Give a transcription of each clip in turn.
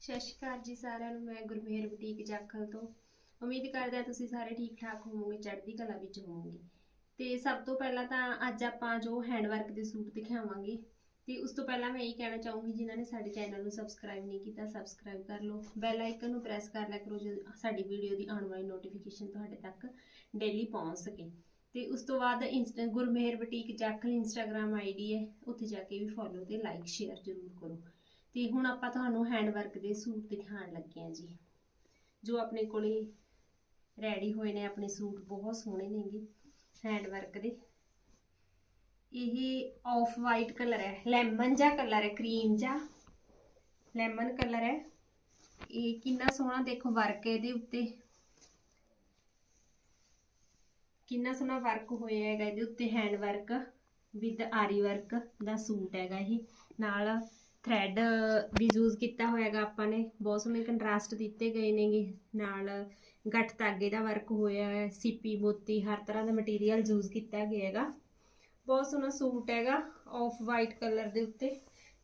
ਸਤਿ ਸ਼੍ਰੀ ਅਕਾਲ ਜੀ ਸਾਰਿਆਂ ਨੂੰ, ਮੈਂ ਗੁਰਮੇਹਰ ਬੁਟੀਕ ਜਾਖਲ ਤੋਂ। ਉਮੀਦ ਕਰਦਾ ਤੁਸੀਂ ਸਾਰੇ ਠੀਕ ਠਾਕ ਹੋਵੋਗੇ, ਚੜ੍ਹਦੀ ਕਲਾ ਵਿੱਚ ਹੋਵੋਗੇ। ਤੇ ਸਭ ਤੋਂ ਪਹਿਲਾਂ ਤਾਂ ਅੱਜ ਆਪਾਂ ਜੋ ਹੈਂਡਵਰਕ ਦੇ ਸੂਟ ਦਿਖਾਵਾਂਗੇ, ਤੇ ਉਸ ਤੋਂ ਪਹਿਲਾਂ ਮੈਂ ਇਹ ਕਹਿਣਾ ਚਾਹੂੰਗੀ, ਜਿਨ੍ਹਾਂ ਨੇ ਸਾਡੇ ਚੈਨਲ ਨੂੰ ਸਬਸਕ੍ਰਾਈਬ ਨਹੀਂ ਕੀਤਾ, ਸਬਸਕ੍ਰਾਈਬ ਕਰ ਲਓ। ਬੈਲ ਆਈਕਨ ਨੂੰ ਪ੍ਰੈਸ ਕਰ ਲਿਆ ਕਰੋ ਜਦੋਂ ਸਾਡੀ ਵੀਡੀਓ ਦੀ ਆਉਣ ਵਾਲੀ ਨੋਟੀਫਿਕੇਸ਼ਨ ਤੁਹਾਡੇ ਤੱਕ ਡੇਲੀ ਪਹੁੰਚ ਸਕੇ। ਤੇ ਉਸ ਤੋਂ ਬਾਅਦ insta Gurmehar boutique Jakhal Instagram ID ਹੈ, ਉੱਥੇ ਜਾ ਕੇ ਵੀ ਫੋਲੋ ਤੇ ਲਾਈਕ ਸ਼ੇਅਰ ਜ਼ਰੂਰ ਕਰੋ। ਤੇ ਹੁਣ ਆਪਾਂ ਤੁਹਾਨੂੰ ਹੈਂਡਵਰਕ ਦੇ ਸੂਟ ਦਿਖਾਉਣ ਲੱਗੇ ਹਾਂ ਜੀ। ਜੋ ਆਪਣੇ ਕੋਲੇ ਰੈਡੀ ਹੋਏ ਨੇ, ਆਪਣੇ ਸੂਟ ਬਹੁਤ ਸੋਹਣੇ ਨੇਗੇ ਹੈਂਡਵਰਕ ਦੇ। ਇਹ ਆਫ ਵਾਈਟ ਕਲਰ ਹੈ ਲੈਮਨ ਜਿਹਾ ਕਲਰ ਹੈ ਕਰੀਮ ਜਿਹਾ ਲੈਮਨ ਕਲਰ ਹੈ। ਇਹ ਕਿੰਨਾ ਸੋਹਣਾ ਦੇਖੋ ਵਰਕ ਇਹਦੇ ਉੱਤੇ। ਕਿੰਨਾ ਸੋਹਣਾ ਵਰਕ ਹੋਇਆ ਹੈਗਾ ਇਹਦੇ ਉੱਤੇ hand work with aari work the suit ਹੈਗਾ ਇਹ। ਨਾਲ ਥ੍ਰੈਡ ਵੀ ਯੂਜ਼ ਕੀਤਾ ਹੋਇਆਗਾ ਆਪਾਂ ਨੇ। ਬਹੁਤ ਸੋਹਣੇ ਕੰਟਰਾਸਟ ਦਿੱਤੇ ਗਏ ਨੇਗੇ। ਨਾਲ ਗੱਠ ਧਾਗੇ ਦਾ ਵਰਕ ਹੋਇਆ ਹੈ, ਸੀਪੀ, ਮੋਤੀ, ਹਰ ਤਰ੍ਹਾਂ ਦਾ ਮਟੀਰੀਅਲ ਯੂਜ਼ ਕੀਤਾ ਗਿਆ ਹੈਗਾ। ਬਹੁਤ ਸੋਹਣਾ ਸੂਟ ਹੈਗਾ ਆਫ ਵਾਈਟ ਕਲਰ ਦੇ ਉੱਤੇ।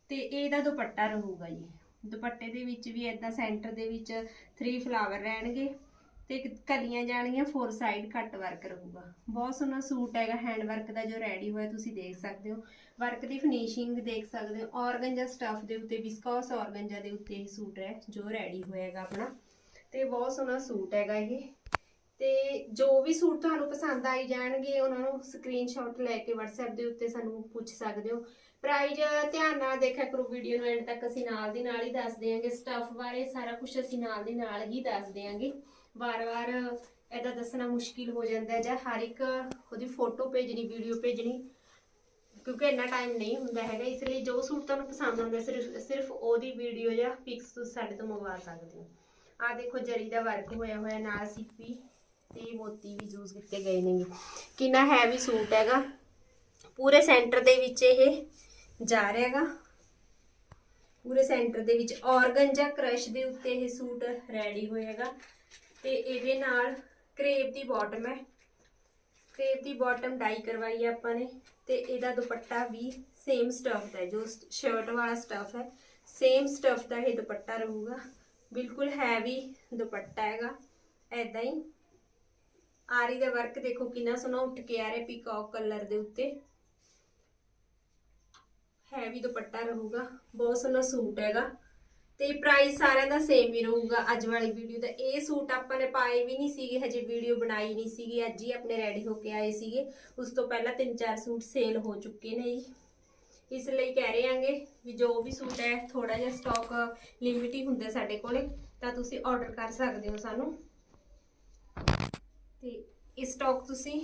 ਤੇ ਇਹਦਾ ਦੁਪੱਟਾ ਰਹੂਗਾ ਜੀ। ਦੁਪੱਟੇ ਦੇ ਵਿੱਚ ਵੀ ਇਦਾਂ ਸੈਂਟਰ ਦੇ ਵਿੱਚ 3 ਫਲਾਵਰ ਰਹਿਣਗੇ। ਤੇ ਕਲੀਆਂ ਜਾਣਗੀਆਂ ਫੋਰ ਸਾਈਡ ਕੱਟ ਵਰਕ ਰਹੂਗਾ। ਬਹੁਤ ਸੋਹਣਾ ਸੂਟ ਹੈਗਾ ਹੈਂਡ ਵਰਕ ਦਾ ਜੋ ਰੈਡੀ ਹੋਇਆ, ਤੁਸੀਂ ਦੇਖ ਸਕਦੇ ਹੋ। ਵਰਕ ਦੀ ਫਿਨਿਸ਼ਿੰਗ ਦੇਖ ਸਕਦੇ ਹੋ। ਔਰਗੰਜਾ ਸਟਫ ਦੇ ਉੱਤੇ ਵਿਸਕੋਸ ਔਰਗੰਜਾ ਦੇ ਉੱਤੇ ਇਹ ਸੂਟ ਹੈ, ਜੋ ਰੈਡੀ ਹੋਇਆਗਾ ਆਪਣਾ। ਤੇ ਬਹੁਤ ਸੋਹਣਾ ਸੂਟ ਹੈਗਾ ਇਹ। ਤੇ ਜੋ ਵੀ ਸੂਟ ਤੁਹਾਨੂੰ ਪਸੰਦ ਆਈ ਜਾਣਗੇ, ਉਹਨਾਂ ਨੂੰ ਸਕਰੀਨਸ਼ਾਟ ਲੈ ਕੇ WhatsApp ਦੇ ਉੱਤੇ ਸਾਨੂੰ ਪੁੱਛ ਸਕਦੇ ਹੋ। ਪ੍ਰਾਈਜ਼ ਧਿਆਨ ਨਾਲ ਦੇਖਿਆ ਕਰੋ ਵੀਡੀਓ ਨੂੰ ਐਂਡ ਤੱਕ ਅਸੀਂ ਨਾਲ ਦੀ ਨਾਲ ਹੀ ਦੱਸ ਦਿਆਂਗੇ। ਸਟਫ ਬਾਰੇ ਸਾਰਾ ਕੁਝ ਅਸੀਂ ਨਾਲ ਦੀ ਨਾਲ ਹੀ ਦੱਸ ਦਿਆਂਗੇ। ਵਾਰ-ਵਾਰ ਇਹਦਾ ਦੱਸਣਾ ਮੁਸ਼ਕਿਲ ਹੋ ਜਾਂਦਾ ਹੈ ਜਾਂ ਹਰ ਇੱਕ ਉਹਦੀ ਫੋਟੋ ਭੇਜਣੀ ਵੀਡੀਓ ਭੇਜਣੀ, ਕਿਉਂਕਿ ਇੰਨਾ ਟਾਈਮ ਨਹੀਂ ਹੁੰਦਾ ਹੈਗਾ, ਇਸ ਲਈ ਜੋ ਸੂਟ ਤੁਹਾਨੂੰ ਪਸੰਦ ਆਉਂਦਾ, ਸਿਰਫ ਸਿਰਫ ਉਹਦੀ ਵੀਡੀਓ ਜਾਂ ਪਿਕਸ ਤੁਸੀਂ ਸਾਡੇ ਤੋਂ ਮੰਗਵਾ ਸਕਦੇ ਹੋ। ਆ ਦੇਖੋ ਜਰੀ ਦਾ ਵਰਕ ਹੋਇਆ ਹੋਇਆ, ਨਾਲ ਸਿੱਪੀ ਤੇ ਮੋਤੀ ਵੀ ਯੂਜ਼ ਕੀਤੇ ਗਏ ਨੇ ਕਿੰਨਾ ਹੈਵੀ ਸੂਟ ਹੈਗਾ। ਪੂਰੇ ਸੈਂਟਰ ਦੇ ਵਿੱਚ ਇਹ ਜਾ ਰਿਹਾ ਹੈਗਾ। ਪੂਰੇ ਸੈਂਟਰ ਦੇ ਵਿੱਚ ਔਰਗੰਜਾ ਕ੍ਰਸ਼ ਦੇ ਉੱਤੇ ਇਹ ਸੂਟ ਰੈਡੀ ਹੋਏਗਾ ਤੇ ਇਹਦੇ ਨਾਲ ਕਰੇਪ ਦੀ ਬਾਟਮ ਹੈ। ਕਰੇਪ ਦੀ ਬਾਟਮ ਡਾਈ ਕਰਵਾਈ ਹੈ ਆਪਾਂ ਨੇ ਤੇ ਇਹਦਾ ਦੁਪੱਟਾ ਵੀ ਸੇਮ ਸਟਫ ਦਾ ਹੈ, ਜੋ ਸ਼ਰਟ ਵਾਲਾ ਸਟਫ ਹੈ ਸੇਮ ਸਟਫ ਦਾ ਇਹ ਦੁਪੱਟਾ ਰਹੂਗਾ। ਬਿਲਕੁਲ ਹੈਵੀ ਦੁਪੱਟਾ ਹੈਗਾ ਐਦਾਂ ਹੀ। ਆਰੀ ਦਾ ਵਰਕ ਦੇਖੋ ਕਿੰਨਾ ਸੋਹਣਾ ਉੱਠ ਕੇ ਆ ਰਿਹਾ ਪੀਕੌਕ ਕਲਰ ਦੇ ਉੱਤੇ। ਹੈਵੀ ਦੁਪੱਟਾ ਰਹੂਗਾ, ਬਹੁਤ ਸੋਹਣਾ ਸੂਟ ਹੈਗਾ। ਤੇ ਪ੍ਰਾਈਸ ਸਾਰਿਆਂ ਦਾ ਸੇਮ ਹੀ ਰਹੂਗਾ ਅੱਜ ਵਾਲੀ ਵੀਡੀਓ ਦਾ। ਇਹ ਸੂਟ ਆਪਾਂ ਨੇ ਪਾਏ ਵੀ ਨਹੀਂ ਸੀਗੇ, ਹਜੇ ਵੀਡੀਓ ਬਣਾਈ ਨਹੀਂ ਸੀਗੀ, ਅੱਜ ਹੀ ਆਪਣੇ ਰੈਡੀ ਹੋ ਕੇ ਆਏ ਸੀਗੇ। ਉਸ ਤੋਂ ਪਹਿਲਾਂ ਤਿੰਨ ਚਾਰ ਸੂਟ ਸੇਲ ਹੋ ਚੁੱਕੇ ਨੇ ਜੀ। ਇਸ ਲਈ ਕਹਿ ਰਹੇ ਆਂਗੇ ਵੀ ਜੋ ਵੀ ਸੂਟ ਹੈ ਥੋੜਾ ਜਿਹਾ ਸਟਾਕ ਲਿਮਿਟ ਹੀ ਹੁੰਦਾ ਸਾਡੇ ਕੋਲੇ, ਤਾਂ ਤੁਸੀਂ ਆਰਡਰ ਕਰ ਸਕਦੇ ਹੋ ਸਾਨੂੰ। ਤੇ ਇਹ ਸਟਾਕ ਤੁਸੀਂ,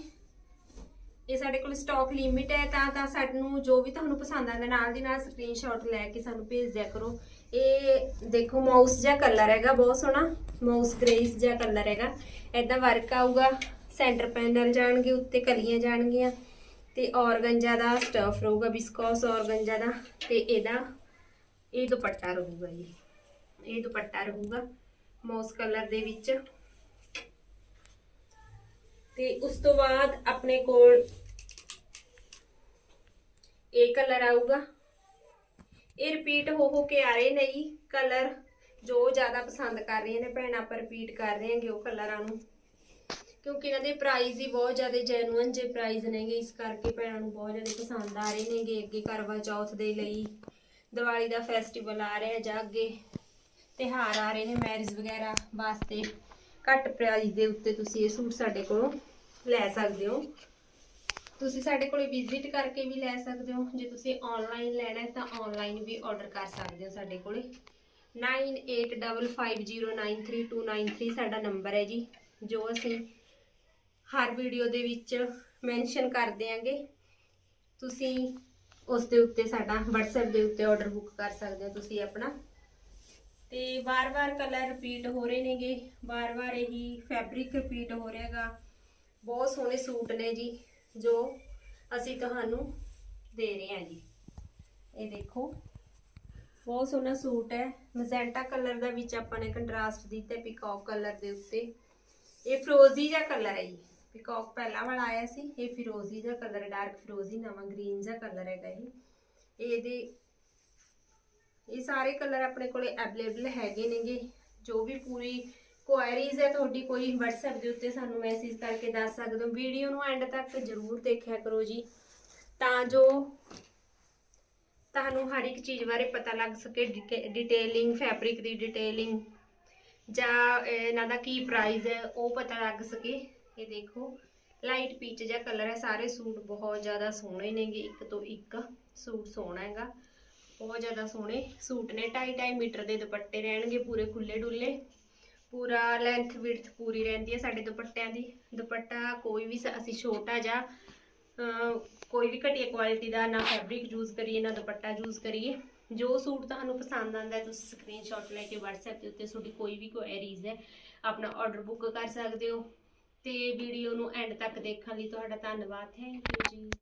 ਇਹ ਸਾਡੇ ਕੋਲ ਸਟਾਕ ਲਿਮਿਟ ਹੈ, ਤਾਂ ਤਾਂ ਸਾਨੂੰ ਜੋ ਵੀ ਤੁਹਾਨੂੰ ਪਸੰਦ ਆਉਂਦਾ, ਨਾਲ ਦੀ ਨਾਲ ਸਕਰੀਨਸ਼ਾਟ ਲੈ ਕੇ ਸਾਨੂੰ ਭੇਜ ਦਿਆ ਕਰੋ। ਇਹ ਦੇਖੋ ਮਾਊਸ ਜਿਹਾ ਕਲਰ ਹੈਗਾ, ਬਹੁਤ ਸੋਹਣਾ। ਮਾਊਸ ਗ੍ਰੇਸ ਜਿਹਾ ਕਲਰ ਹੈਗਾ। ਐਦਾਂ ਵਰਕ ਆਊਗਾ ਸੈਂਟਰ ਪੈਨਲ ਜਾਣਗੇ, ਉੱਤੇ ਕਲੀਆਂ ਜਾਣਗੀਆਂ, ਤੇ ਔਰਗੰਜਾ ਦਾ ਸਟਫ ਰਹੂਗਾ ਬਿਸਕੋਸ ਔਰਗੰਜਾ ਦਾ ਤੇ ਇਹਦਾ, ਇਹ ਦੁਪੱਟਾ ਰਹੂਗਾ ਜੀ। ਇਹ ਦੁਪੱਟਾ ਰਹੂਗਾ ਮੌਸ ਕਲਰ ਦੇ ਵਿੱਚ। ਤੇ ਉਸ ਤੋਂ ਬਾਅਦ ਆਪਣੇ ਕੋਲ ਇਹ ਕਲਰ ਆਊਗਾ। ਇਹ ਰਿਪੀਟ ਹੋ ਹੋ ਕੇ ਆ ਰਹੇ ਨੇ ਜੀ ਕਲਰ ਜੋ ਜ਼ਿਆਦਾ ਪਸੰਦ ਕਰ ਰਹੀਆਂ ਨੇ ਭੈਣਾਂ, ਆਪਾਂ ਰਿਪੀਟ ਕਰ ਰਹੇ ਹਾਂਗੇ ਉਹ ਕਲਰਾਂ ਨੂੰ। ਕਿਉਂਕਿ ਇਹਨਾਂ ਦੇ ਪ੍ਰਾਈਸ ਹੀ ਬਹੁਤ ਜ਼ਿਆਦਾ ਜੈਨੂਅਨ ਜੇ ਪ੍ਰਾਈਸ ਨੇਗੇ, ਇਸ ਕਰਕੇ ਭੈਣਾਂ ਨੂੰ ਬਹੁਤ ਜ਼ਿਆਦਾ ਪਸੰਦ ਆ ਰਹੇ ਨੇਗੇ ਅੱਗੇ ਕਰਵਾ ਚੌਥ ਦੇ ਲਈ। ਦੀਵਾਲੀ ਦਾ ਫੈਸਟੀਵਲ ਆ ਰਿਹਾ ਜਾਂ ਅੱਗੇ ਤਿਹਾਰ ਆ ਰਹੇ ਨੇ ਮੈਰਿਜ ਵਗੈਰਾ ਵਾਸਤੇ। ਘੱਟ ਪ੍ਰਾਈਸ ਦੇ ਉੱਤੇ ਤੁਸੀਂ ਇਹ ਸੂਟ ਸਾਡੇ ਕੋਲੋਂ ਲੈ ਸਕਦੇ ਹੋ। ਤੁਸੀਂ ਸਾਡੇ ਕੋਲੇ ਵਿਜ਼ਿਟ ਕਰਕੇ ਵੀ ਲੈ ਸਕਦੇ ਹੋ। ਜੇ ਤੁਸੀਂ ਆਨਲਾਈਨ ਲੈਣਾ ਹੈ ਤਾਂ ਆਨਲਾਈਨ ਵੀ ਆਰਡਰ ਕਰ ਸਕਦੇ ਹੋ ਸਾਡੇ ਕੋਲੇ। 9855093293 ਸਾਡਾ ਨੰਬਰ ਹੈ ਜੀ, ਜੋ ਅਸੀਂ ਹਰ ਵੀਡੀਓ ਦੇ ਵਿੱਚ ਮੈਂਸ਼ਨ ਕਰ ਦਿਆਂਗੇ। ਤੁਸੀਂ ਉਸ ਦੇ ਉੱਤੇ ਸਾਡਾ WhatsApp ਦੇ ਉੱਤੇ ਆਰਡਰ ਬੁੱਕ ਕਰ ਸਕਦੇ ਹੋ ਤੁਸੀਂ ਆਪਣਾ। ਤੇ ਵਾਰ-ਵਾਰ ਕਲਰ ਰਿਪੀਟ ਹੋ ਰਹੇ ਨੇਗੇ। ਵਾਰ-ਵਾਰ ਇਹੀ ਫੈਬਰਿਕ ਰਿਪੀਟ ਹੋ ਰਿਹਾਗਾ ਬਹੁਤ ਸੋਹਣੇ ਸੂਟ ਨੇ ਜੀ। ਜੋ ਅਸੀਂ ਤੁਹਾਨੂੰ ਦੇ ਰਹੇ ਹਾਂ ਜੀ। ਇਹ ਦੇਖੋ। ਬਹੁਤ ਸੋਹਣਾ ਸੂਟ ਹੈ। ਮਜ਼ੈਂਟਾ ਕਲਰ ਦਾ ਵਿੱਚ ਆਪਾਂ ਨੇ ਕੰਟਰਾਸਟ ਦਿੱਤਾ ਪਿਕੌਕ ਕਲਰ ਦੇ ਉੱਤੇ। ਇਹ ਫਰੋਜ਼ੀ ਜਿਹਾ ਕਲਰ ਹੈ ਜੀ। ਪਿਕੌਕ ਪਹਿਲਾਂ ਵਾਲਾ ਆਇਆ ਸੀ। ਇਹ ਫਿਰੋਜ਼ੀ ਜਿਹਾ ਕਲਰ ਡਾਰਕ ਫਿਰੋਜ਼ੀ, ਨਵਾਂ ਗ੍ਰੀਨ ਜਿਹਾ ਕਲਰ ਹੈਗਾ ਇਹ ਇਹਦੇ ਇਹ ਸਾਰੇ ਕਲਰ ਆਪਣੇ ਕੋਲੇ ਅਵੇਲੇਬਲ ਹੈਗੇ ਨੇਗੇ। ਜੋ ਵੀ ਪੂਰੀ ਕੁਆਇਰੀਜ਼ ਹੈ, ਤੁਹਾਡੀ ਕੋਈ WhatsApp ਦੇ ਉੱਤੇ ਸਾਨੂੰ ਮੈਸੇਜ ਕਰਕੇ ਦੱਸ ਸਕਦੇ ਹੋ। ਵੀਡੀਓ ਨੂੰ ਐਂਡ ਤੱਕ ਜ਼ਰੂਰ ਦੇਖਿਆ ਕਰੋ ਜੀ, ਤਾਂ ਜੋ ਤੁਹਾਨੂੰ ਹਰ ਇੱਕ ਚੀਜ਼ ਬਾਰੇ ਪਤਾ ਲੱਗ ਸਕੇ ਡਿਟੇਲਿੰਗ ਫੈਬਰਿਕ ਦੀ ਡਿਟੇਲਿੰਗ ਜਾਂ ਇਹਨਾਂ ਦਾ ਕੀ ਪ੍ਰਾਈਸ ਹੈ, ਉਹ ਪਤਾ ਲੱਗ ਸਕੇ। ਇਹ ਦੇਖੋ ਲਾਈਟ ਪੀਚ ਜਿਹਾ ਕਲਰ ਹੈ, ਸਾਰੇ ਸੂਟ ਬਹੁਤ ਜ਼ਿਆਦਾ ਸੋਹਣੇ ਨੇਗੇ, ਇੱਕ ਤੋਂ ਇੱਕ ਸੂਟ ਸੋਹਣਾ ਹੈਗਾ। ਬਹੁਤ ਜ਼ਿਆਦਾ ਸੋਹਣੇ ਸੂਟ ਨੇ 2.5 2.5 ਮੀਟਰ ਦੇ ਦੁਪੱਟੇ ਰਹਿਣਗੇ ਪੂਰੇ ਖੁੱਲੇ ਡੁੱਲੇ ਪੂਰਾ ਲੈਂਥ ਵਿਡਥ ਪੂਰੀ ਰਹਿੰਦੀ ਹੈ ਸਾਡੇ ਦੁਪੱਟਿਆਂ ਦੀ। ਦੁਪੱਟਾ ਕੋਈ ਵੀ ਸ- ਅਸੀਂ ਛੋਟਾ ਜਾਂ ਕੋਈ ਵੀ ਘਟੀਆ ਕੁਆਲਿਟੀ ਦਾ ਨਾ ਫੈਬਰਿਕ ਯੂਜ਼ ਕਰੀਏ, ਨਾ ਦੁਪੱਟਾ ਯੂਜ਼ ਕਰੀਏ। ਜੋ ਸੂਟ ਤੁਹਾਨੂੰ ਪਸੰਦ ਆਉਂਦਾ ਹੈ, ਤੁਸੀਂ ਸਕਰੀਨਸ਼ਾਟ ਲੈ ਕੇ WhatsApp ਦੇ ਉੱਤੇ ਤੁਹਾਡੀ ਕੋਈ ਵੀ ਕੁਐਰੀਜ਼ ਹੈ, ਆਪਣਾ ਆਰਡਰ ਬੁੱਕ ਕਰ ਸਕਦੇ ਹੋ। ਤੇ ਵੀਡੀਓ ਨੂੰ ਐਂਡ ਤੱਕ ਦੇਖਣ ਲਈ ਤੁਹਾਡਾ ਧੰਨਵਾਦ। ਥੈਂਕ ਯੂ ਜੀ।